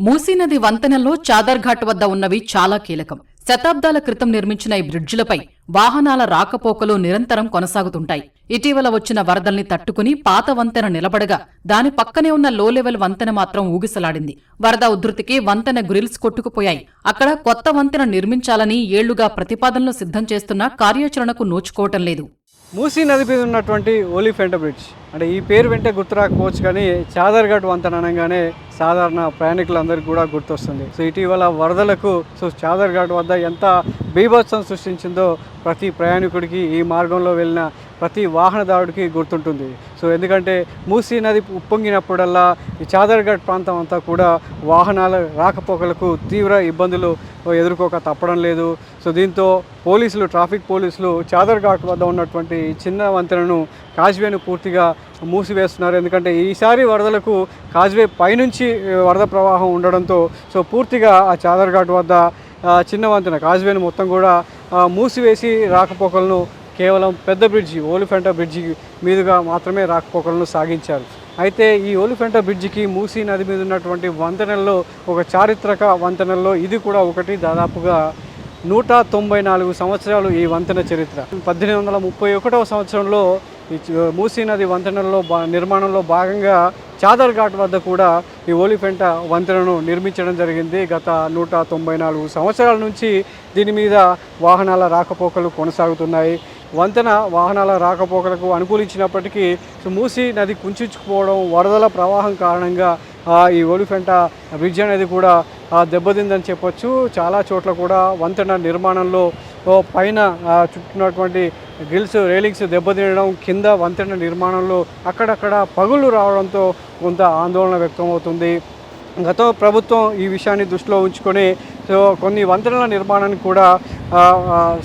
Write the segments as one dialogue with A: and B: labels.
A: మూసీనది వంతెనలో చాదర్ఘాట్ వద్ద ఉన్నవి చాలా కీలకం. శతాబ్దాల క్రితం నిర్మించిన ఈ బ్రిడ్జిలపై వాహనాల రాకపోకలు నిరంతరం కొనసాగుతుంటాయి. ఇటీవల వచ్చిన వరదల్ని తట్టుకుని పాత వంతెన నిలబడగా దాని పక్కనే ఉన్న లో లెవెల్ వంతెన మాత్రం ఊగిసలాడింది. వరద ఉధృతికి వంతెన గ్రిల్స్ కొట్టుకుపోయాయి. అక్కడ కొత్త వంతెన నిర్మించాలని ఏళ్ళుగా ప్రతిపాదనలు సిద్ధం చేస్తున్నా కార్యాచరణకు నోచుకోవటం లేదు.
B: మూసీ నది మీద ఉన్నటువంటి ఓలిఫెంట బ్రిడ్జ్. అంటే ఈ పేరు వెంటే గుర్తు రాకపోవచ్చు కానీ చాదర్ఘట్ వంతెన అనగానే సాధారణ ప్రయాణికులందరికీ కూడా గుర్తొస్తుంది. సో ఇటీవల వరదలకు సో చాదర్ఘాట్ వద్ద ఎంత బీభత్సం సృష్టించిందో ప్రతి ప్రయాణికుడికి ఈ మార్గంలో వెళ్ళిన ప్రతి వాహనదారుడికి గుర్తుంటుంది. సో ఎందుకంటే మూసీ నది ఉప్పొంగినప్పుడల్లా ఈ చాదర్ఘాట్ ప్రాంతం అంతా కూడా వాహనాల రాకపోకలకు తీవ్ర ఇబ్బందులు ఎదుర్కోక తప్పడం లేదు. సో దీంతో పోలీసులు ట్రాఫిక్ పోలీసులు చాదర్ఘాట్ వద్ద ఉన్నటువంటి చిన్న వంతెనను కాజ్వేను పూర్తిగా మూసివేస్తున్నారు. ఎందుకంటే ఈసారి వరదలకు కాజ్వే పైనుంచి వరద ప్రవాహం ఉండడంతో సో పూర్తిగా ఆ చాదర్ఘాట్ వద్ద చిన్న వంతెన కాజ్వేను మొత్తం కూడా మూసివేసి రాకపోకలను కేవలం పెద్ద బ్రిడ్జి ఓలిఫెంటా బ్రిడ్జి మీదుగా మాత్రమే రాకపోకలను సాగించారు. అయితే ఈ ఓలిఫెంటా బ్రిడ్జికి మూసీ నది మీద ఉన్నటువంటి వంతెనల్లో ఒక చారిత్రక వంతెనల్లో ఇది కూడా ఒకటి. దాదాపుగా నూట తొంభై నాలుగు సంవత్సరాలు ఈ వంతెన చరిత్ర. పద్దెనిమిది వందల ముప్పై ఒకటవ సంవత్సరంలో మూసీ నది వంతెనలో బా నిర్మాణంలో భాగంగా చాదర్ ఘాట్ వద్ద కూడా ఈ ఓలిఫెంట వంతెనను నిర్మించడం జరిగింది. గత నూట తొంభై నాలుగు సంవత్సరాల నుంచి దీని మీద వాహనాల రాకపోకలు కొనసాగుతున్నాయి. వంతెన వాహనాల రాకపోకలకు అనుకూలించినప్పటికీ మూసీ నది కుంచుకుపోవడం వరదల ప్రవాహం కారణంగా ఈ ఓలిఫెంట బ్రిడ్జ్ అనేది కూడా దెబ్బతిందని చెప్పొచ్చు. చాలా చోట్ల కూడా వంతెన నిర్మాణంలో పైన చుట్టినటువంటి చుట్టున్నటువంటి గ్రిల్స్ రైలింగ్స్ దెబ్బతినడం కింద వంతెన నిర్మాణంలో అక్కడక్కడ పగుళ్ళు రావడంతో కొంత ఆందోళన వ్యక్తమవుతుంది. గత ప్రభుత్వం ఈ విషయాన్ని దృష్టిలో ఉంచుకొని సో కొన్ని వంతెనల నిర్మాణానికి కూడా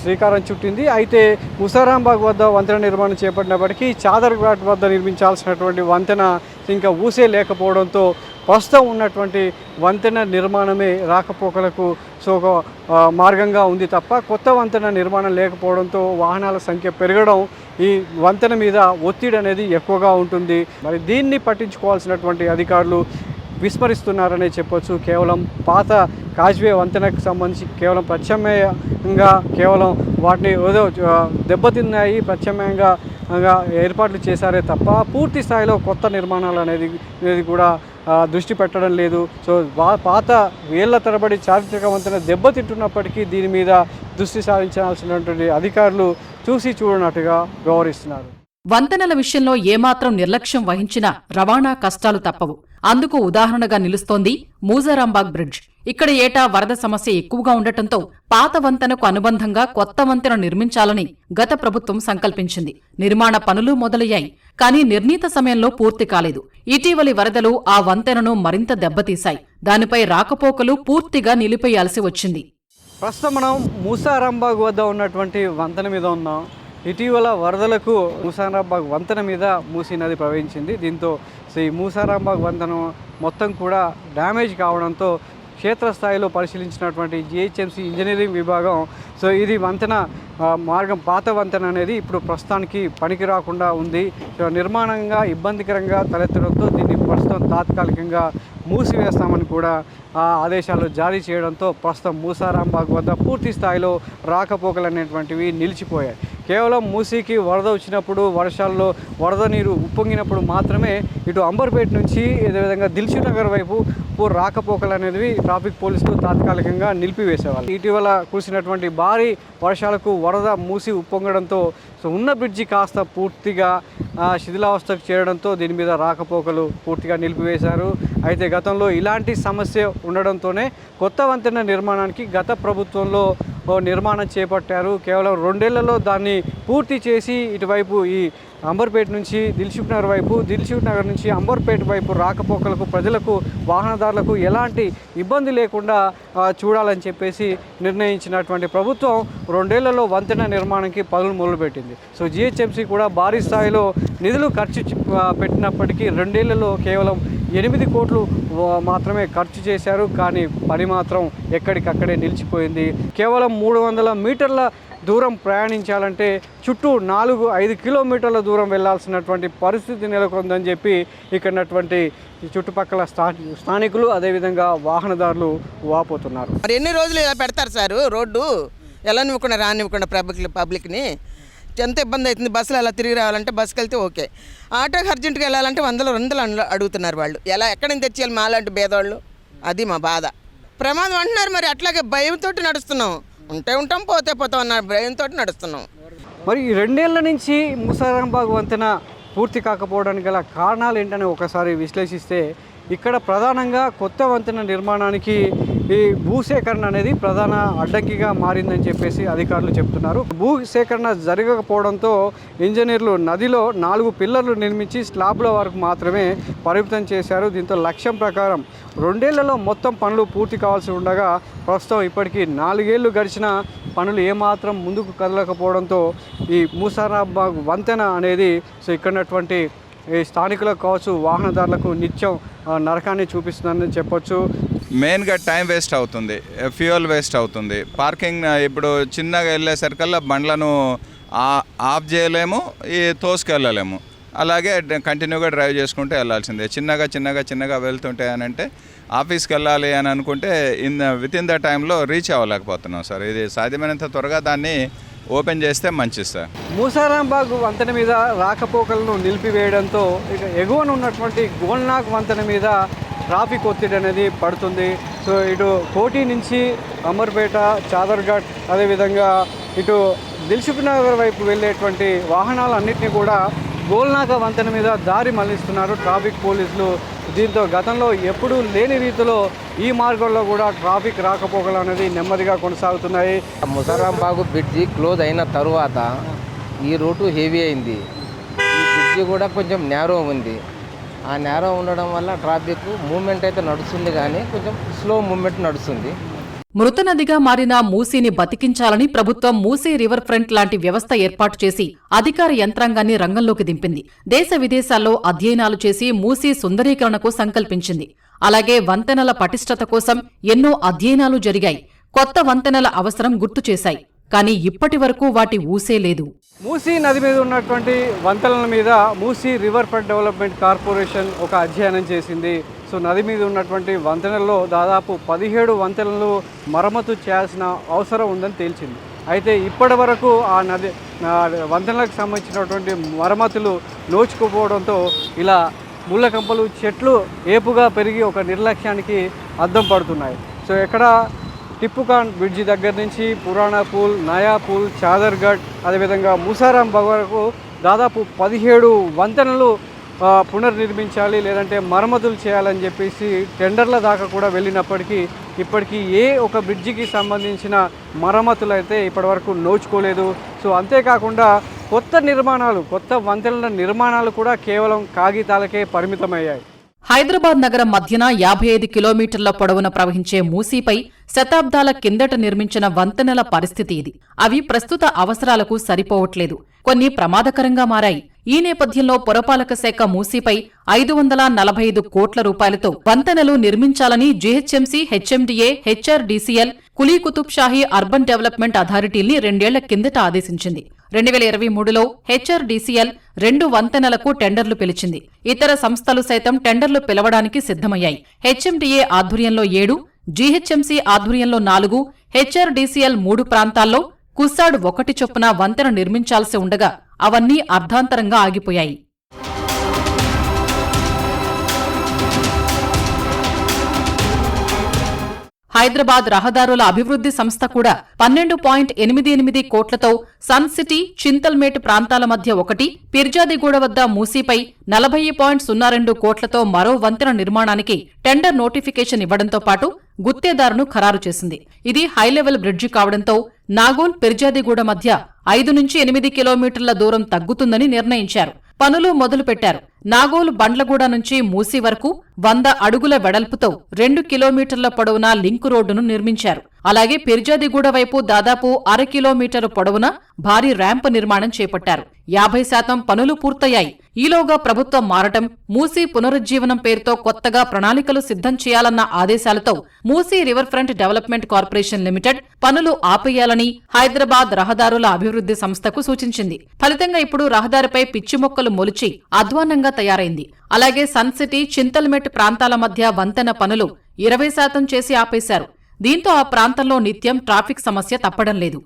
B: శ్రీకారం చుట్టింది. అయితే ముసారాంబాగ్ వద్ద వంతెన నిర్మాణం చేపట్టినప్పటికీ చాదర్ఘాట్ వద్ద నిర్మించాల్సినటువంటి వంతెన ఇంకా ఊసే లేకపోవడంతో ప్రస్తుతం ఉన్నటువంటి వంతెన నిర్మాణమే రాకపోకలకు సో ఒక మార్గంగా ఉంది తప్ప కొత్త వంతెన నిర్మాణం లేకపోవడంతో వాహనాల సంఖ్య పెరగడం ఈ వంతెన మీద ఒత్తిడి అనేది ఎక్కువగా ఉంటుంది. మరి దీన్ని పట్టించుకోవాల్సినటువంటి అధికారులు విస్మరిస్తున్నారనే చెప్పొచ్చు. కేవలం పాత కాజ్వే వంతెనకు సంబంధించి కేవలం ప్రత్యామ్నాయంగా కేవలం వాటిని ఏదో దెబ్బతిన్నాయి ప్రత్యామ్నాయంగా ఏర్పాట్లు చేశారే తప్ప పూర్తి స్థాయిలో కొత్త నిర్మాణాలు అనేది అనేది కూడా దృష్టి పెట్టడం లేదు. సో వా- పాత వేళ్ళ తరబడి చారిత్రకవంతన దెబ్బతింటున్నప్పటికీ దీని మీద దృష్టి సారించాల్సినటువంటి అధికారులు చూసి చూడనట్టుగా వ్యవహరిస్తున్నారు.
A: వంతెనల విషయంలో ఏమాత్రం నిర్లక్ష్యం వహించినా రవాణా కష్టాలు తప్పవు. అందుకు ఉదాహరణగా నిలుస్తోంది మూజారాంబాగ్ బ్రిడ్జ్. ఇక్కడ ఏటా వరద సమస్య ఎక్కువగా ఉండటంతో పాత వంతెనకు అనుబంధంగా కొత్త వంతెన నిర్మించాలని గత ప్రభుత్వం సంకల్పించింది. నిర్మాణ పనులు మొదలయ్యాయి కానీ నిర్ణీత సమయంలో పూర్తి కాలేదు. ఇటీవలి వరదలు ఆ వంతెనను మరింత దెబ్బతీశాయి. దానిపై రాకపోకలు పూర్తిగా నిలిపేయాల్సి వచ్చింది.
B: ప్రస్తుతం మనం మూసారాంబాగ్ వద్ద ఉన్నటువంటి వంతెన మీద ఉన్నాం. ఇటీవల వరదలకు మూసారాంబాగ్ వంతెన మీద మూసీ నది ప్రవహించింది. దీంతో సో ఈ మూసారాంబాగ్ వంతెన మొత్తం కూడా డ్యామేజ్ కావడంతో క్షేత్రస్థాయిలో పరిశీలించినటువంటి జిహెచ్ఎంసీ ఇంజనీరింగ్ విభాగం సో ఇది వంతెన మార్గం పాత వంతెన అనేది ఇప్పుడు ప్రస్తుతానికి పనికి రాకుండా ఉంది. సో నిర్మాణంగా ఇబ్బందికరంగా తలెత్తడంతో దీన్ని ప్రస్తుతం తాత్కాలికంగా మూసివేస్తామని కూడా ఆ ఆదేశాలు జారీ చేయడంతో ప్రస్తుతం మూసారాంబాగ్ వద్ద పూర్తి స్థాయిలో రాకపోకలు అనేటువంటివి నిలిచిపోయాయి. కేవలం మూసీకి వరద వచ్చినప్పుడు వర్షాల్లో వరద నీరు ఉప్పొంగినప్పుడు మాత్రమే ఇటు అంబర్పేట నుంచి అదేవిధంగా దిల్షు నగర్ వైపు రాకపోకలు అనేవి ట్రాఫిక్ పోలీసులు తాత్కాలికంగా నిలిపివేసేవాళ్ళు. ఇటీవల కురిసినటువంటి భారీ వర్షాలకు వరద మూసి ఉప్పొంగడంతో ఉన్న బ్రిడ్జి కాస్త పూర్తిగా శిథిలావస్థకు చేరడంతో దీని మీద రాకపోకలు పూర్తిగా నిలిపివేశారు. అయితే గతంలో ఇలాంటి సమస్య ఉండడంతోనే కొత్త వంతెన నిర్మాణానికి గత ప్రభుత్వంలో నిర్మాణం చేపట్టారు. కేవలం రెండేళ్ళలో దాన్ని పూర్తి చేసి ఇటువైపు ఈ అంబర్పేట నుంచి దిల్సుఖ్ నగర్ వైపు దిల్సుఖ్ నగర్ నుంచి అంబర్పేట వైపు రాకపోకలకు ప్రజలకు వాహనదారులకు ఎలాంటి ఇబ్బంది లేకుండా చూడాలని చెప్పేసి నిర్ణయించినటువంటి ప్రభుత్వం రెండేళ్ళలో వంతెన నిర్మాణానికి పనులు మొదలుపెట్టింది. సో జిహెచ్ఎంసీ కూడా భారీ స్థాయిలో నిధులు ఖర్చు పెట్టినప్పటికీ రెండేళ్ళలో కేవలం ఎనిమిది కోట్లు మాత్రమే ఖర్చు చేశారు. కానీ పని మాత్రం ఎక్కడికక్కడే నిలిచిపోయింది. కేవలం మూడు వందల మీటర్ల దూరం ప్రయాణించాలంటే చుట్టూ నాలుగు ఐదు కిలోమీటర్ల దూరం వెళ్ళాల్సినటువంటి పరిస్థితి నెలకొందని చెప్పి ఇక్కడటువంటి చుట్టుపక్కల స్థా స్థానికులు అదేవిధంగా వాహనదారులు వాపోతున్నారు.
C: మరి ఎన్ని రోజులు ఇలా పెడతారు సార్ రోడ్డు? ఎలా నివ్వకుండా రానివ్వకుండా పబ్లిక్ పబ్లిక్ని? ఎంత ఇబ్బంది అవుతుంది బస్సులు అలా తిరిగి రావాలంటే బస్సుకి వెళ్తే ఓకే. ఆటోకి అర్జెంట్గా వెళ్ళాలంటే వందల వందలు అన్ల- అడుగుతున్నారు వాళ్ళు. ఎలా ఎక్కడి నుంచి తెచ్చేయాలి మాలాంటి భేదవాళ్ళు అది మా బాధ. ప్రమాదం అంటున్నారు మరి అట్లాగే భయంతో నడుస్తున్నాం. ఉంటే ఉంటాం పోతే పోతాం అన్న భయంతో నడుస్తున్నాం.
B: మరి ఈ రెండేళ్ళ నుంచి ముసారాంబాగ్ వంతెన పూర్తి కాకపోవడానికి గల కారణాలు ఏంటని ఒకసారి విశ్లేషిస్తే ఇక్కడ ప్రధానంగా కొత్త వంతెన నిర్మాణానికి ఈ భూసేకరణ అనేది ప్రధాన అడ్డంకిగా మారిందని చెప్పేసి అధికారులు చెప్తున్నారు. భూసేకరణ జరగకపోవడంతో ఇంజనీర్లు నదిలో నాలుగు పిల్లర్లు నిర్మించి స్లాబ్ల వరకు మాత్రమే పరిమితం చేశారు. దీంతో లక్ష్యం ప్రకారం రెండేళ్ళలో మొత్తం పనులు పూర్తి కావాల్సి ఉండగా ప్రస్తుతం ఇప్పటికీ నాలుగేళ్ళు గడిచిన పనులు ఏమాత్రం ముందుకు కదలకపోవడంతో ఈ మూసారాబాగ్ వంతెన అనేది సో ఇక్కడ ఉన్నటువంటి ఈ స్థానికులకు కావచ్చు వాహనదారులకు నిత్యం నరకాన్ని చూపిస్తుందని చెప్పొచ్చు.
D: మెయిన్గా టైం వేస్ట్ అవుతుంది ఫ్యూయల్ వేస్ట్ అవుతుంది. పార్కింగ్ ఇప్పుడు చిన్నగా వెళ్ళేసరికల్లా బండ్లను ఆ- ఆఫ్ చేయలేము ఈ తోసుకెళ్ళలేము. అలాగే కంటిన్యూగా డ్రైవ్ చేసుకుంటే వెళ్ళాల్సిందే. చిన్నగా చిన్నగా చిన్నగా వెళ్తుంటే అని అంటే ఆఫీస్కి వెళ్ళాలి అని అనుకుంటే ఇన్ విత్ ఇన్ ద టైంలో రీచ్ అవ్వలేకపోతున్నాం సార్. ఇది సాధ్యమైనంత త్వరగా దాన్ని ఓపెన్ చేస్తే మంచిది సార్.
B: మూసారాంబాగ్ వంతెన మీద రాకపోకలను నిలిపివేయడంతో ఇక ఎగువన ఉన్నటువంటి గోల్నాగ్ వంతెన మీద ట్రాఫిక్ ఒత్తిడి అనేది పడుతుంది. సో ఇటు కోటి నుంచి అమర్పేట చాదర్ఘాట్ అదేవిధంగా ఇటు దిల్సుఖ్ నగర్ వైపు వెళ్ళేటువంటి వాహనాలన్నింటినీ కూడా గోల్నాక వంతెన మీద దారి మళ్ళిస్తున్నారు. ట్రాఫిక్ పోలీసులు దీంతో గతంలో ఎప్పుడూ లేని రీతిలో ఈ మార్గంలో కూడా ట్రాఫిక్ రాకపోకలు అనేది నెమ్మదిగా కొనసాగుతున్నాయి.
E: ముసరాంబాగు బ్రిడ్జి క్లోజ్ అయిన తరువాత ఈ రూటు హెవీ అయింది. ఈ బ్రిడ్జి కూడా కొంచెం నేరో ఉంది. ఆ నేరో ఉండడం వల్ల ట్రాఫిక్ మూమెంట్ అయితే నడుస్తుంది కానీ కొంచెం స్లో మూమెంట్ నడుస్తుంది.
A: మృత నదిగా మారిన మూసీని బతికించాలని ప్రభుత్వం మూసీ రివర్ ఫ్రంట్ లాంటి వ్యవస్థ ఏర్పాటు చేసి అధికార యంత్రాంగాన్ని రంగంలోకి దింపింది. దేశ విదేశాల్లో అధ్యయనాలు చేసి మూసీ సుందరీకరణకు సంకల్పించింది. అలాగే వంతెనల పటిష్టత కోసం ఎన్నో అధ్యయనాలు జరిగాయి. కొత్త వంతెనల అవసరం గుర్తు చేశాయి. కానీ ఇప్పటి వరకు వాటి ఊసే లేదు.
B: మూసీ నది మీద ఉన్నటువంటి వంతెనల మీద Musi river front development corporation ఒక అధ్యయనం చేసింది. సో నది మీద ఉన్నటువంటి వంతెనల్లో దాదాపు పదిహేడు వంతెనలు మరమ్మతు చేయాల్సిన అవసరం ఉందని తేల్చింది. అయితే ఇప్పటి వరకు ఆ నది వంతెనలకు సంబంధించినటువంటి మరమ్మతులు నోచుకుపోవడంతో ఇలా ముళ్ళకంపలు చెట్లు ఏపుగా పెరిగి ఒక నిర్లక్ష్యానికి అద్దం పడుతున్నాయి. సో ఎక్కడ టిప్పుకాన్ బ్రిడ్జి దగ్గర నుంచి పురాణా పూల్ నయా పూల్ చాదర్ఘట్ అదేవిధంగా ముసారాం వరకు దాదాపు పదిహేడు వంతెనలు పునర్నిర్మించాలి లేదంటే మరమ్మతులు చేయాలని చెప్పేసి టెండర్ల దాకా కూడా వెళ్ళినప్పటికీ ఇప్పటికీ ఏ ఒక బ్రిడ్జికి సంబంధించిన మరమ్మతులు అయితే ఇప్పటివరకు నోచుకోలేదు. సో అంతేకాకుండా కొత్త నిర్మాణాలు కొత్త వంతెనల నిర్మాణాలు కూడా కేవలం కాగితాలకే పరిమితమయ్యాయి.
A: హైదరాబాద్ నగరం మధ్యన యాభై ఐదు కిలోమీటర్ల పొడవున ప్రవహించే మూసీపై శతాబ్దాల కిందట నిర్మించిన వంతెనల పరిస్థితి ఇది. అవి ప్రస్తుత అవసరాలకు సరిపోవట్లేదు. కొన్ని ప్రమాదకరంగా మారాయి. ఈ నేపథ్యంలో పురపాలక శాఖ మూసీపై ఐదు వందల నలభై ఐదు కోట్ల రూపాయలతో వంతెనలు నిర్మించాలని GHMC HMDA HRDCL Quli Qutb Shahi urban development అథారిటీని రెండేళ్ళ కిందట ఆదేశించింది. రెండు వేల ఇరవై మూడులో హెచ్ఆర్డీసీఎల్ రెండు వంతెనలకు టెండర్లు పిలిచింది. ఇతర సంస్థలు సైతం టెండర్లు పిలవడానికి సిద్ధమయ్యాయి. హెచ్ఎండిఏ ఆధ్వర్యంలో ఏడు జీహెచ్ఎంసీ ఆధ్వర్యంలో నాలుగు హెచ్ఆర్డీసీఎల్ మూడు ప్రాంతాల్లో కుస్సాడ్ ఒకటి చొప్పున వంతెన నిర్మించాల్సి ఉండగా అవన్నీ అర్ధాంతరంగా ఆగిపోయాయి. హైదరాబాద్ రహదారుల అభివృద్ధి సంస్థ కూడా పన్నెండు పాయింట్ ఎనిమిది ఎనిమిది కోట్లతో సన్ సిటీ చింతల్మేట్ ప్రాంతాల మధ్య ఒకటి పిర్జాదిగూడ వద్ద మూసీపై నలభై పాయింట్ సున్నా రెండు కోట్లతో మరో వంతెన నిర్మాణానికి టెండర్ నోటిఫికేషన్ ఇవ్వడంతో పాటు గుత్తేదారును ఖరారు చేసింది. ఇది హైలెవెల్ బ్రిడ్జి కావడంతో నాగోల్ పిర్జాదిగూడ మధ్య ఐదు నుంచి ఎనిమిది కిలోమీటర్ల దూరం తగ్గుతుందని నిర్ణయించారు. పనులు మొదలుపెట్టారు. నాగోలు బండ్లగూడ నుంచి మూసి వరకు వంద అడుగుల వెడల్పుతో రెండు కిలోమీటర్ల పొడవున లింకు రోడ్డును నిర్మించారు. అలాగే పిర్జాదిగూడ వైపు దాదాపు అర కిలోమీటరు పొడవున భారీ ర్యాంప్ నిర్మాణం చేపట్టారు. యాభై శాతం పనులు పూర్తయ్యాయి. ఈలోగా ప్రభుత్వం మారటం మూసీ పునరుజ్జీవనం పేరుతో కొత్తగా ప్రణాళికలు సిద్ధం చేయాలన్న ఆదేశాలతో Musi river front development corporation limited పనులు ఆపేయాలని హైదరాబాద్ రహదారుల అభివృద్ధి సంస్థకు సూచించింది. ఫలితంగా ఇప్పుడు రహదారిపై పిచ్చి మొక్కలు మొలిచి అధ్వాన్నంగా తయారైంది. అలాగే సన్ సిటీ చింతల్మెట్ ప్రాంతాల మధ్య వంతెన పనులు ఇరవై శాతం చేసి ఆపేశారు. దీంతో ఆ ప్రాంతంలో నిత్యం ట్రాఫిక్ సమస్య తప్పడం లేదు.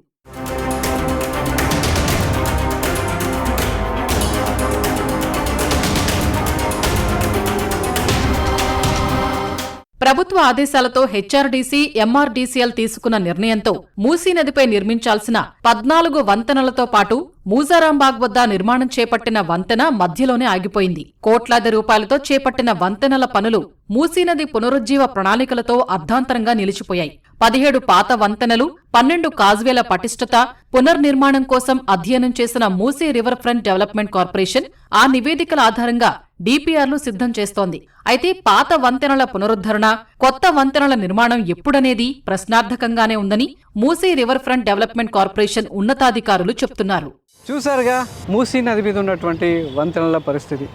A: ప్రభుత్వ ఆదేశాలతో హెచ్ఆర్డీసీ ఎంఆర్డీసీఎల్ తీసుకున్న నిర్ణయంతో మూసీ నదిపై నిర్మించాల్సిన పద్నాలుగు వంతెనలతో పాటు మూజారాంబాగ్ వద్ద నిర్మాణం చేపట్టిన వంతెన మధ్యలోనే ఆగిపోయింది. కోట్లాది రూపాయలతో చేపట్టిన వంతెనల పనులు మూసీనది పునరుజ్జీవ ప్రణాళికలతో అర్ధాంతరంగా నిలిచిపోయాయి. పదిహేడు పాత వంతెనలు పన్నెండు కాజ్వేల పటిష్టత పునర్నిర్మాణం కోసం అధ్యయనం చేసిన Musi river front development corporation ఆ నివేదికల ఆధారంగా డిపిఆర్లు సిద్ధం చేస్తోంది. అయితే పాత వంతెనల పునరుద్ధరణ కొత్త వంతెనల నిర్మాణం ఎప్పుడనేది ప్రశ్నార్థకంగానే ఉందని Musi river front development corporation ఉన్నతాధికారులు చెప్తున్నారు.
B: చూసారుగా మూసీ నది మీద ఉన్నటువంటి వంతెనల పరిస్థితి.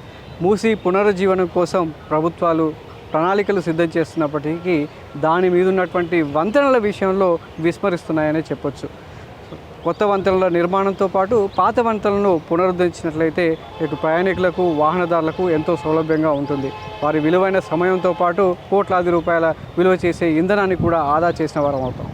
B: మూసీ పునరుజ్జీవనం కోసం ప్రభుత్వాలు ప్రణాళికలు సిద్ధం చేస్తున్నప్పటికీ దాని మీద ఉన్నటువంటి వంతెనల విషయంలో విస్మరిస్తున్నాయనే చెప్పొచ్చు. కొత్త వంతెనల నిర్మాణంతో పాటు పాత వంతెనలను పునరుద్ధరించినట్లయితే ఇటు ప్రయాణికులకు వాహనదారులకు ఎంతో సౌలభ్యంగా ఉంటుంది. వారి విలువైన సమయంతో పాటు కోట్లాది రూపాయల విలువ చేసే ఇంధనాన్ని కూడా ఆదా చేసిన వారం అవుతాం.